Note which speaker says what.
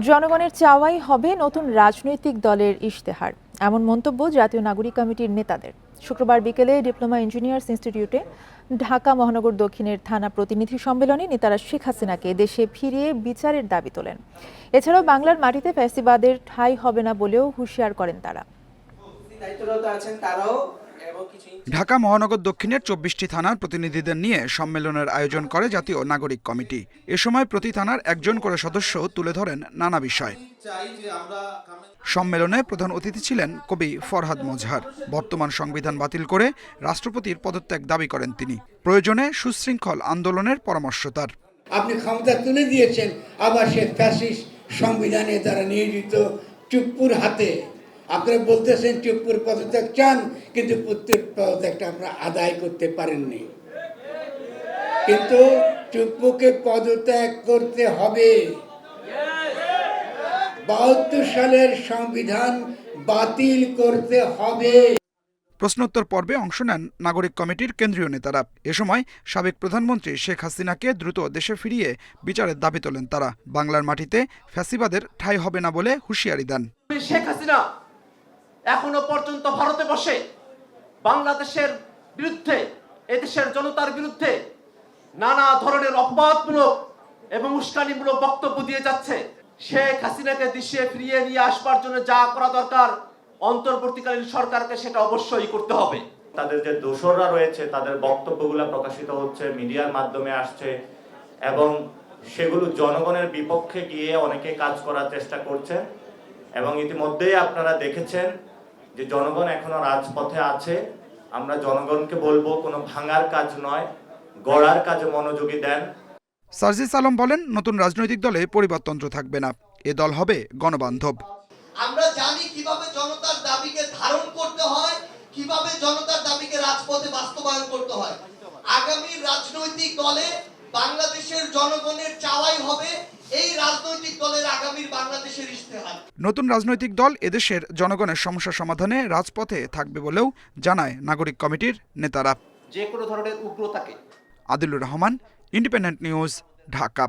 Speaker 1: জনগণের চাওয়াই হবে নতুন রাজনৈতিক দলের ইশতেহার। এমন মন্তব্য জাতীয় নাগরিক কমিটির নেতাদের। শুক্রবার বিকেলে ডিপ্লোমা ইঞ্জিনিয়ার্স ইনস্টিটিউটে ঢাকা মহানগর দক্ষিণের থানা প্রতিনিধি সম্মেলনে নেতারা শেখ হাসিনাকে দেশে ফিরিয়ে বিচারের দাবি তোলেন। এছাড়াও বাংলার মাটিতে ফ্যাসিবাদের ঠাঁই হবে না বলেও হুঁশিয়ার করেন তারা।
Speaker 2: দায়িত্বরত আছেন তারাও
Speaker 3: ঢাকা মহানগর দক্ষিণের চব্বিশটি থানার প্রতিনিধিদের নিয়ে সম্মেলনের আয়োজন করে জাতীয় নাগরিক কমিটি। এ সময় প্রতি থানার একজন করে সদস্য তুলে ধরেন নানা বিষয়। সম্মেলনে প্রধান অতিথি ছিলেন কবি ফরহাদ মজহার। বর্তমান সংবিধান বাতিল করে রাষ্ট্রপতির পদত্যাগ দাবি করেন তিনি। প্রয়োজনে সুশৃঙ্খল আন্দোলনের পরামর্শ তার।
Speaker 4: আপনি ক্ষমতা তুলে দিয়েছেন আবার সে ফ্যাসিস্ট সংবিধানে তারা নিয়োজিত চুপ্পুর হাতে আপনারা বলতেছেন চুপ্পুর পদত্যাগ চান কিন্তু পুত্রের পদত্যাগটা আপনারা আদায় করতে পারেননি। কিন্তু চুপ্পুকে পদত্যাগ করতে হবে। বাহাত্তর সালের সংবিধান বাতিল করতে হবে।
Speaker 3: প্রশ্নোত্তর পর্বে অংশ নেন নাগরিক কমিটির কেন্দ্রীয় নেতারা। এ সময় সাবেক প্রধানমন্ত্রী শেখ হাসিনাকে দ্রুত দেশে ফিরিয়ে বিচারের দাবি তোলেন তারা। বাংলার মাটিতে ফ্যাসিবাদের ঠাঁই হবে না বলে হুঁশিয়ারি দেন।
Speaker 5: শেখ হাসিনা এখনও পর্যন্ত ভারতে বসে বাংলাদেশের বিরুদ্ধে, এদেশের জনতার বিরুদ্ধে নানা ধরনের অপবাদমূলক এবং উস্কানিমূলক বক্তব্য দিয়ে যাচ্ছে। শেখ হাসিনাকে দেশে ফিরিয়ে নিয়ে আসবার জন্য যা করা দরকার, অন্তর্বর্তীকালীন সরকারকে সেটা অবশ্যই করতে হবে।
Speaker 6: তাদের যে দোসররা রয়েছে, তাদের বক্তব্যগুলো প্রকাশিত হচ্ছে, মিডিয়ার মাধ্যমে আসছে এবং সেগুলো জনগণের বিপক্ষে গিয়ে অনেকে কাজ করার চেষ্টা করছে এবং ইতিমধ্যেই আপনারা দেখেছেন যে জনগণ এখনও রাজপথে আছে আমরা জনগণকে বলব কোনো ভাঙার কাজ নয় গড়ার কাজে মনোযোগী দেন।
Speaker 3: সার্জিস আলম বলেন নতুন রাজনৈতিক দলে পরিবারতন্ত্র থাকবে না। এ দল হবে গণবান্ধব।
Speaker 7: আমরা জানি কীভাবে জনতার দাবিকে ধারণ করতে হয় কীভাবে জনতার দাবিকে রাজপথে বাস্তবায়ন করতে হয়। আগামী রাজনৈতিক দলে বাংলাদেশের জনগণের চাওয়াই হবে এই রাজনৈতিক দলের আগামীর বাংলাদেশের ইশতেহার।
Speaker 3: নতুন রাজনৈতিক দল এদেশের জনগণের সমস্যা সমাধানে রাজপথে থাকবে বলেও জানায় নাগরিক কমিটির নেতারা।
Speaker 5: যে কোনো ধরনের উগ্রতাকে
Speaker 3: আদিলুর রহমান ইন্ডিপেন্ডেন্ট নিউজ ঢাকা।